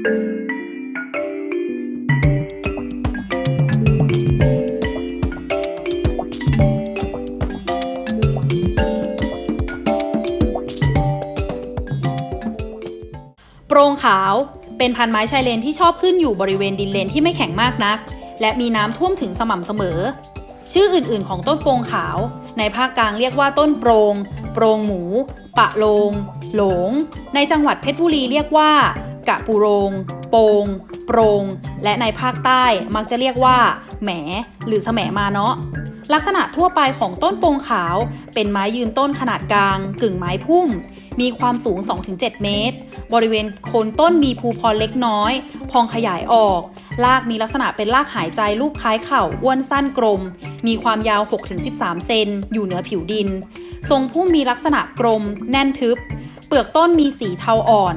โปรงขาวเป็นพันไม้ชายเลนที่ชอบขึ้นอยู่บริเวณดินเลนที่ไม่แข็งมากนัก และมีน้ำท่วมถึงสม่ำเสมอ ชื่ออื่นๆ ของต้นโปรงขาว ในภาคกลางเรียกว่าต้นโปรง โปรงหมู ปะโลง หลง ในจังหวัดเพชรบุรีเรียกว่า กะปูโรง โปง โปรง และในภาคใต้มักจะเรียกว่า แหม หรือแสมมาเนาะลักษณะทั่วไปของต้นโปงขาว เป็นไม้ยืนต้นขนาดกลาง กึ่งไม้พุ่ม มีความสูง 2-7 เมตร บริเวณโคนต้นมีภูพรเล็กน้อย พองขยายออก รากมีลักษณะเป็นรากหายใจรูปคล้ายเข่าอ้วนสั้นกลม มีความยาว 6-13 เซน อยู่เหนือผิวดิน ทรงพุ่มมีลักษณะกลม แน่นทึบ เปลือกต้นมีสีเทาอ่อน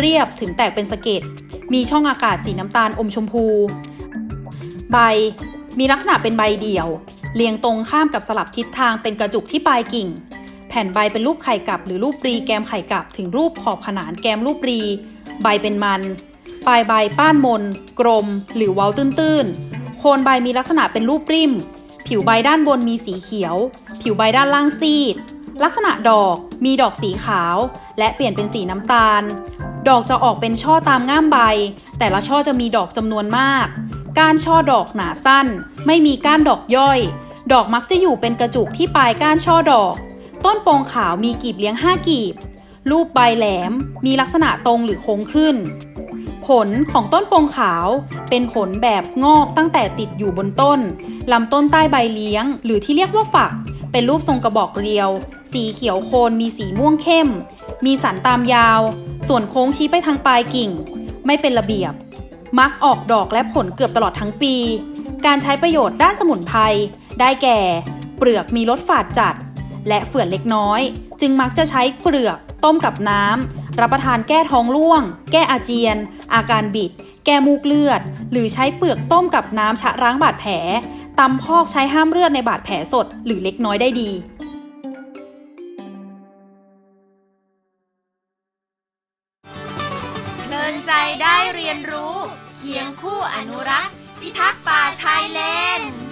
เรียบถึงแตกเป็นสะเก็ด มีช่องอากาศสีน้ำตาลอมชมพู ใบ มีลักษณะเป็นใบเดี่ยว เรียงตรงข้ามกับสลับทิศทางเป็นกระจุกที่ปลายกิ่ง แผ่นใบเป็นรูปไข่กลับ หรือรูปปรีแกมไข่กลับ ถึงรูปขอบขนานแกมรูปปรี ใบเป็นมัน ปลายใบป้านมน กลม หรือเว้าตื้นๆ โคนใบมีลักษณะเป็นรูปริม ผิวใบด้านบนมีสีเขียว ผิวใบด้านล่างซีด ลักษณะดอกมีดอกสีขาว และเปลี่ยนเป็นสีน้ำตาล ดอกจะออกเป็นช่อตามง่ามใบ แต่ละช่อจะมีดอกจำนวนมาก ก้านช่อดอกหนาสั้น ไม่มีก้านดอกย่อย ดอกมักจะอยู่เป็นกระจุกที่ปลายก้านช่อดอก ต้นโปงขาวมีกีบเลี้ยง5กีบ รูปใบแหลม มีลักษณะตรงหรือโค้งขึ้น ผลของต้นโปงขาวเป็นผลแบบงอกตั้งแต่ติดอยู่บนต้นลำต้นใต้ใบเลี้ยง หรือที่เรียกว่าฝัก เป็นรูปทรงกระบอกเรียว สีเขียวโคนมีสีม่วงเข้ม มีสันตามยาว ส่วนโค้งชี้ไปทางปลายกิ่ง ไม่เป็นระเบียบ มักออกดอกและผลเกือบตลอดทั้งปี การใช้ประโยชน์ด้านสมุนไพรได้แก่ เปลือกมีรสฝาดจัด และเฝื่อนเล็กน้อย จึงมักจะใช้เปลือกต้มกับน้ำ รับประทานแก้ท้องร่วง แก้อาเจียน อาการบิด แก้มูกเลือด หรือใช้เปลือกต้มกับน้ำชะล้างบาดแผลตำพอกใช้ห้ามเลือดในบาดแผลสดหรือเล็กน้อยได้ดี ได้เรียนรู้ เคียงคู่อนุรักษ์ พิทักษ์ป่าชายเลน